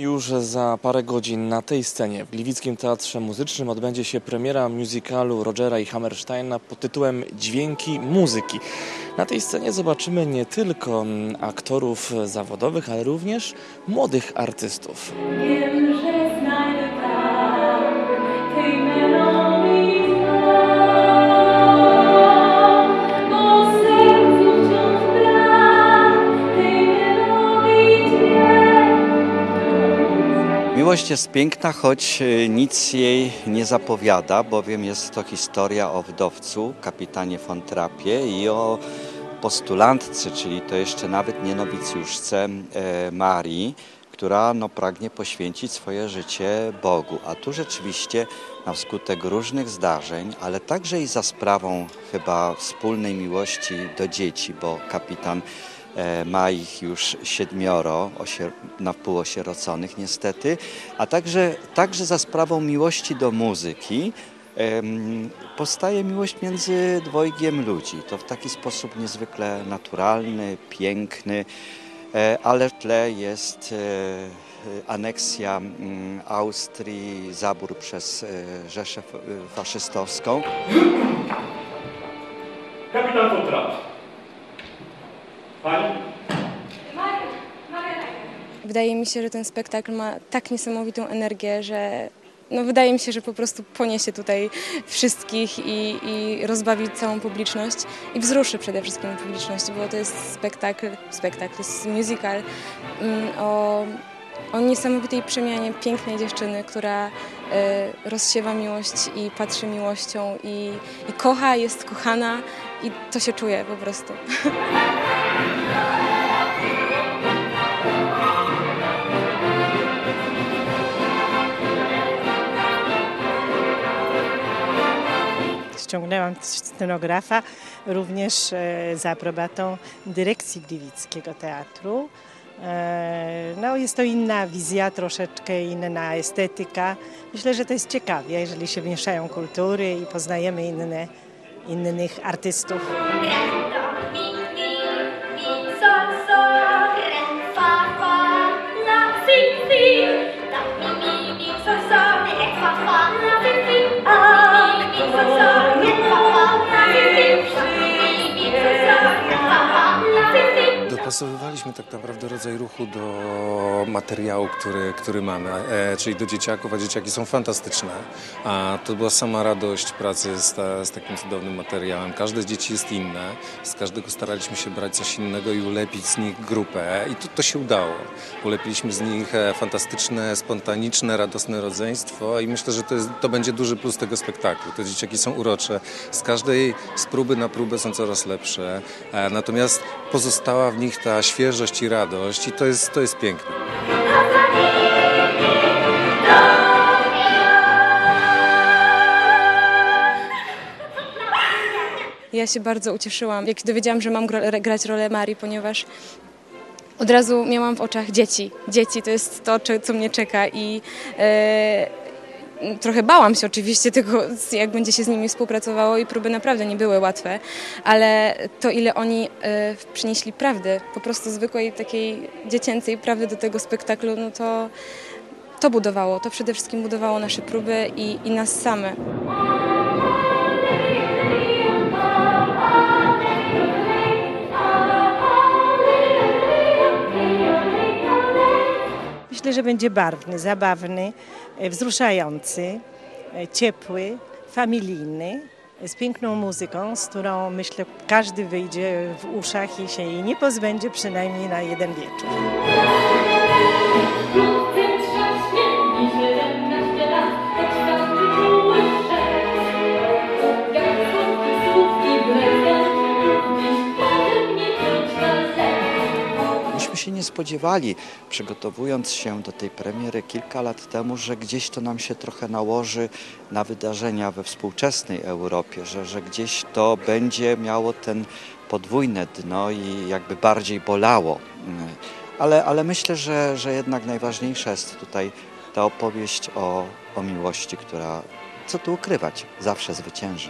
Już za parę godzin na tej scenie w Gliwickim Teatrze Muzycznym odbędzie się premiera musicalu Rogera i Hammersteina pod tytułem Dźwięki muzyki. Na tej scenie zobaczymy nie tylko mm, aktorów zawodowych, ale również młodych artystów. Wiem, że znajdę tam tej Miłość jest piękna, choć e, nic jej nie zapowiada, bowiem jest to historia o wdowcu, kapitanie von Trappie i o postulantce, czyli to jeszcze nawet nie nowicjuszce e, Marii, która no, pragnie poświęcić swoje życie Bogu. A tu rzeczywiście na skutek różnych zdarzeń, ale także i za sprawą chyba wspólnej miłości do dzieci, bo kapitan ma ich już siedmioro, na wpół osieroconych niestety, a także, także za sprawą miłości do muzyki powstaje miłość między dwojgiem ludzi. To w taki sposób niezwykle naturalny, piękny, e, ale w tle jest e, aneksja mm, Austrii, zabór przez e, Rzeszę faszystowską. Kapitan von Trapp. Pani? Wydaje mi się, że ten spektakl ma tak niesamowitą energię, że no wydaje mi się, że po prostu poniesie tutaj wszystkich i, i rozbawi całą publiczność i wzruszy przede wszystkim publiczność, bo to jest spektakl, spektakl, to jest musical mm, o, o niesamowitej przemianie pięknej dziewczyny, która y, rozsiewa miłość i patrzy miłością i, i kocha, jest kochana i to się czuje po prostu. ściągnęłam scenografa również e, za aprobatą dyrekcji Gliwickiego Teatru. E, No, jest to inna wizja, troszeczkę inna estetyka. Myślę, że to jest ciekawie, jeżeli się mieszają kultury i poznajemy inne, innych artystów. Si. Dopasowywaliśmy tak naprawdę rodzaj ruchu do materiału, który, który mamy, e, czyli do dzieciaków, a dzieciaki są fantastyczne. A to była sama radość pracy z, ta, z takim cudownym materiałem. Każde dzieci jest inne, z każdego staraliśmy się brać coś innego i ulepić z nich grupę i to, to się udało. Ulepiliśmy z nich e, fantastyczne, spontaniczne, radosne rodzeństwo i myślę, że to, jest, to będzie duży plus tego spektaklu. Te dzieciaki są urocze. Z każdej z próby na próbę są coraz lepsze, e, natomiast pozostała w nich ta świeżość i radość i to jest, to jest piękne. Ja się bardzo ucieszyłam, jak dowiedziałam, że mam grać rolę Marii, ponieważ od razu miałam w oczach dzieci. Dzieci to jest to, co mnie czeka i e, trochę bałam się oczywiście tego, jak będzie się z nimi współpracowało i próby naprawdę nie były łatwe, ale to ile oni e, przynieśli prawdy, po prostu zwykłej takiej dziecięcej prawdy do tego spektaklu, no to to budowało, to przede wszystkim budowało nasze próby i, i nas same. Że będzie barwny, zabawny, e, wzruszający, e, ciepły, familijny, z piękną muzyką, z którą myślę każdy wyjdzie w uszach i się jej nie pozbędzie przynajmniej na jeden wieczór. Się nie spodziewali, przygotowując się do tej premiery kilka lat temu, że gdzieś to nam się trochę nałoży na wydarzenia we współczesnej Europie, że, że gdzieś to będzie miało ten podwójne dno i jakby bardziej bolało. Ale, ale myślę, że, że jednak najważniejsza jest tutaj ta opowieść o, o miłości, która, co tu ukrywać, zawsze zwycięży.